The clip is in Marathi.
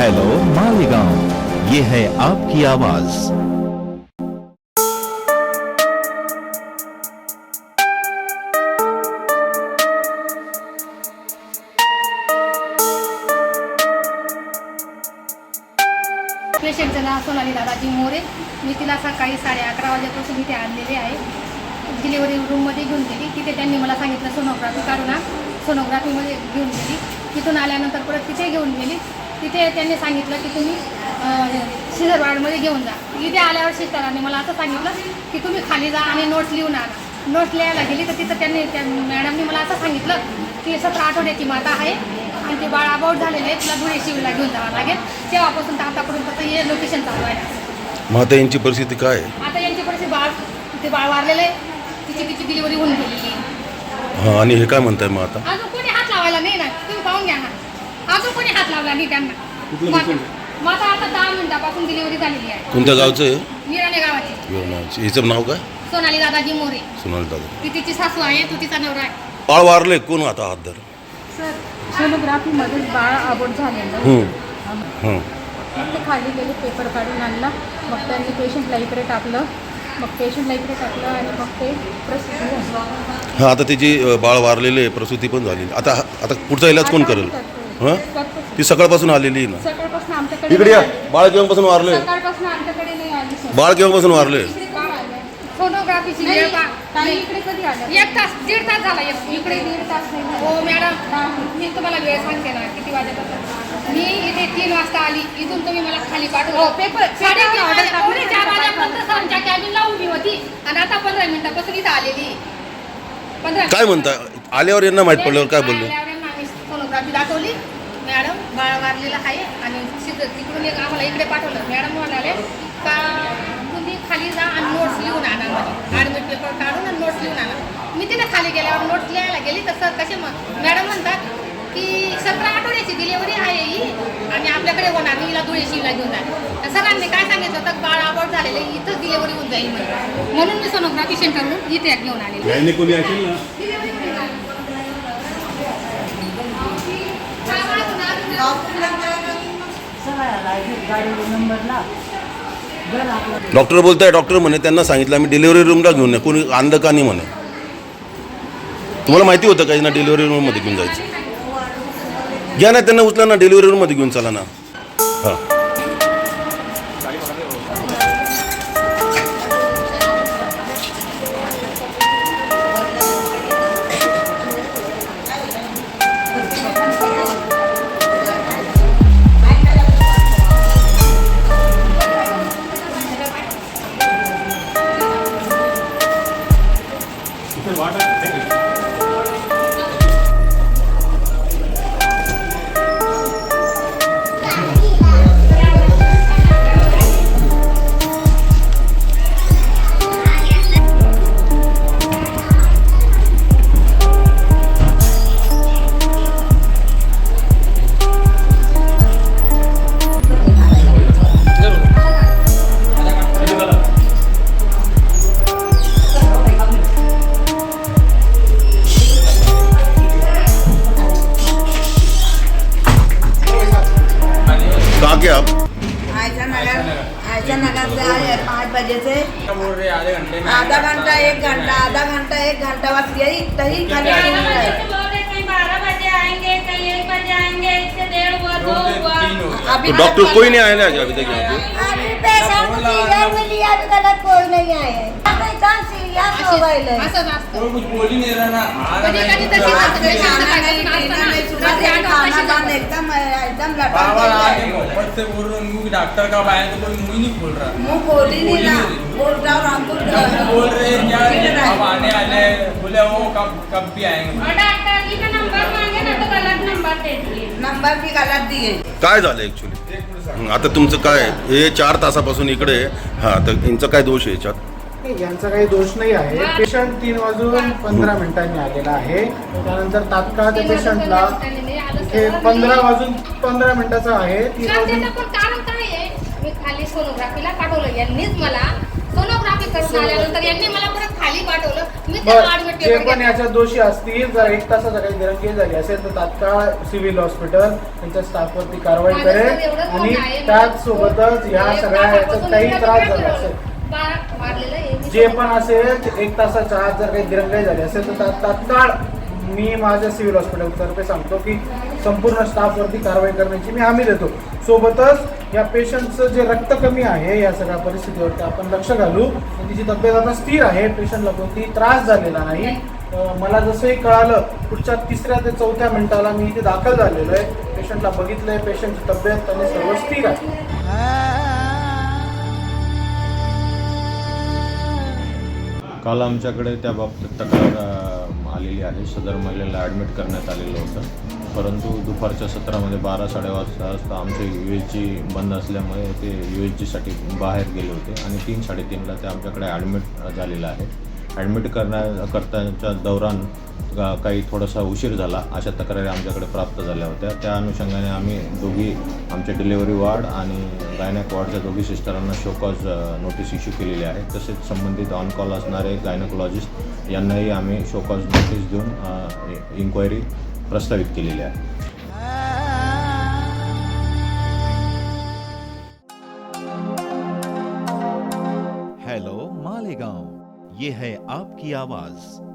हेलो मालेगांव। ये है आपकी आवाज। पेशंटचं नाव सोनाली दादाजी मोरे मी तिला सकाळी साडे अकरा वाजेपासून इथे आणलेले आहे. डिलिव्हरी रूममध्ये घेऊन गेली. तिथे त्यांनी मला सांगितलं सोनोग्राफी काढू ना. सोनोग्राफीमध्ये घेऊन गेली. तिथून आल्यानंतर परत तिथे घेऊन गेली. तिथे त्यांनी सांगितलं की तुम्ही शिजर वार्डमध्ये घेऊन जा. इथे आल्यावर शिस्ताराने मला असं सांगितलं की तुम्ही खाली जा आणि नोट्स लिहून आणा. नोट्स लिहायला गेली तर तिथं त्यांनी त्या मॅडमनी मला असं सांगितलं की सतरा आठवड्याची माता आहे आणि ते बाळ अबाउट झालेलं आहे तुला धुळे शिवला घेऊन जावं लागेल. तेव्हापासून तर आतापर्यंत हे लोकेशन चालू आहे. मग आता यांची परिस्थिती काय आहे? आता यांची परिस्थिती बाळ ते बाळ वारलेलं आहे. तिची तिची डिलिव्हरी होऊन गेलेली आहे. हां आणि हे काय म्हणताय मग आता? अजून कोणी हात लावायला नाही ना. तुम्ही पाहून घ्या ना. अजून कोणी हात लावला नाही त्यांना? मग मग आता आता दहा मिनिटापासून डिलिव्हरी झालेली आहे. कोणत्या गावचं आहे? निराणे गावाची. हिचं नाव काय? सोनाली दादाजी मोरे. सोनाल दादा ती तिची सासू आहे तो तिचा नवरा आहे. बाळ वारले कोण आता हात धर? सर सोनोग्राफीमध्येच बाळ आबोट झालेलं हं. हं. इथे खाली गेले पेपर काढून आणला. मग त्यांनी पेशंटला इकडे टाकलं. मग पेशंटला इकडे टाकलं आणि मग ते प्रसिद्धी झाली. हां आता तिची अ, बाळ वारलेले प्रसूती पण झाली. आता आता पुढचा इलाज कोण करेल? हां? ती सकाळपासून आलेली ना. सकाळपासून आमच्याकडे इकडे या. बाळ केव्हापासून वारले? सकाळपासून आमच्याकडे नाही आली सर. बाळ केव्हापासून वारले? इकडे कधी आले? सोनोग्राफीची नाही, वेळ पा ताई इकडे कधी आल्या एक तास दीड तास झाला एक. इकडे दीड तास नाही झाले. हो मॅडम. मी तुम्हाला वेळ सांगते ना किती वाजेपासून. मी इथे तीन वाजता आली. इथून तुम्ही मला खाली पाठवलं हो, पेपर- साडेतीन पेपर order वाजे- टाकली पावणे चार होती. वाजेपर्यंत सरांच्या कॅबिनला उभी होती. आणि आता पंधरा मिनिटापासून इथं आलेली. पंधरा काय म्हणताय आल्यावर यांना माहीत पडल्यावर काय बोलले आल्यावर यांना आम्ही सोनोग्राफी दाखवली मॅडम बाळ आहे आणि सिद्ध तिकडून एक आम्हाला इकडे पाठवलं. मॅडम म्हणाले का तुम्ही खाली जा आणि नोट्स लिहून आणा म्हणजे ॲडमिट पेपर काढून आणि नोट्स लिहून आणा. मी तिथे खाली गेल्यावर नोट्स लिहायला गेली तर सर कसे मग? मॅडम म्हणतात की सतरा आठवड्याची डिलेवरी आहे ही आणि आपल्याकडे होणार नाही हिला धुळेशीला घेऊन जा. सरांनी काय सांगितलं तर बाळ आवड झालेलं आहे, इथंच डिलेवरी होऊन जाईल म्हणून मी सोनोग्राफी सेंटरवरून इथे घेऊन आलेली कोणी असेल ना? डॉक्टर बोलताय डॉक्टर म्हणे त्यांना सांगितलं आम्ही डिलिव्हरी रूमला घेऊन या कोणी आणलं का नाही म्हणे. तुम्हाला माहिती होतं का यांना डिलिव्हरी रूममध्ये घेऊन जायचं? घ्या ना त्यांना उचला ना डिलिव्हरी रूममध्ये घेऊन चला ना. हां. पाँच बजे से बोल रहे आधे घंटे में आधा घंटा एक घंटा आधा घंटा एक घंटा बस यही तही खाली क्या घूम रहे तो बोल रहे कहीं बारह बजे आएंगे कहीं एक बजे आएंगे एक से डेढ़ हुआ दो दो से हुआ तीन हो गए। अभी तो डॉक्टर कोई नहीं आया ना अभी तक यहाँ पे अभी पेशेंट को सीरियस में लिया भी गलत कोई नहीं आए हैं अभी कम सीरियस हो गए ले असं असतं कोई कुछ बोल ही नहीं रहा ना एकदम एकदम लटक बाबा आके गए मोहब्बत से बोल रहे हैं उनको कि डॉक्टर कब आए तो कोई मुंह ही नहीं खोल रहा। मुंह खोल ही नहीं। ना बोल रहा और हमको जब बोल रहे हैं क्या फिर अब आने वाले हैं बोले वो कब कब भी आएंगे? और डॉक्टर जी का नंबर मांगे ना तो गलत नंबर दे दिए। नंबर भी गलत दिए। काय झालं ॲक्च्युली आता तुमचं काय? आहे? हे चार तासापासून इकडे आहे. हां तर यांचा काय दोष आहे याच्यात? नाही, यांचा काही दोष नाही आहे. पेशंट तीन वाजून पंधरा मिनिटांनी आलेला आहे. त्यानंतर तात्काळ त्या पेशंटला हे पंधरा वाजून पंधरा मिनिटाचा आहे. तीन सर, वाजून त्याचं पण कारण काय आहे? मी खाली सोनोग्राफीला पाठवलं. यांनीच मला सोनोग्राफी करून आल्यानंतर यांनी मला परत खाली पाठवलं. मी बर त्यांना ऍडमिट जे पण. याच्यात दोषी असतील जर एक तासाचा काही दिरंगी झाली असेल तर तात्काळ सिव्हिल हॉस्पिटल त्यांच्या स्टाफवरती कारवाई करेल आणि म्हणणं आहे, त्याच सोबतच ह्या सगळ्या याच्यात काही त्रास झाला. असेल. मारलेलं आहे. जे पण असेल एक तासाच्या आत जर काही दिरंगाई झाली असेल तर ता- तात्काळ मी माझ्या सिव्हिल हॉस्पिटलतर्फे सांगतो की संपूर्ण स्टाफवरती कारवाई करण्याची मी हमी देतो. सोबतच या पेशंटचं जे रक्त कमी आहे या सगळ्या परिस्थितीवरती आपण लक्ष घालू. म्हणजे तिची तब्येत आता स्थिर आहे पेशंटला कोणती त्रास झालेला नाही. मला जसंही कळालं पुढच्या तिसऱ्या ते चौथ्या मिनिटाला मी इथे दाखल झालेलो आहे. पेशंटला बघितलंय पेशंटची तब्येत आणि सर्व स्थिर आहे. काल आमच्याकडे त्या बाबतीत तक्रार आलेली आहे. सदर महिलेला ॲडमिट करण्यात आलेलं होतं. परंतु दुपारच्या सत्रामध्ये बारा साडेबारा वाजता आमचे यू एच जी बंद असल्यामुळे ते यू एच जीसाठी बाहेर गेले होते. आणि तीन साडेतीनला ते आमच्याकडे ॲडमिट झालेलं आहे. ॲडमिट करण्या करताच्या दौरान काही थोडासा उशीर झाला. अशा तक्रारी आमच्याकडे प्राप्त झाल्या होत्या. त्या अनुषंगाने आम्ही दोघी आमच्या डिलेवरी वार्ड आणि गायनॅक वार्डच्या दोघी सिस्टरांना शोकॉज नोटीस इश्यू केलेली आहे. तसेच संबंधित ऑन कॉल असणारे गायनकोलॉजिस्ट यांनाही आम्ही शोकॉज नोटीस देऊन इन्क्वायरी प्रस्तावित केलेली आहे. है आपकी आवाज।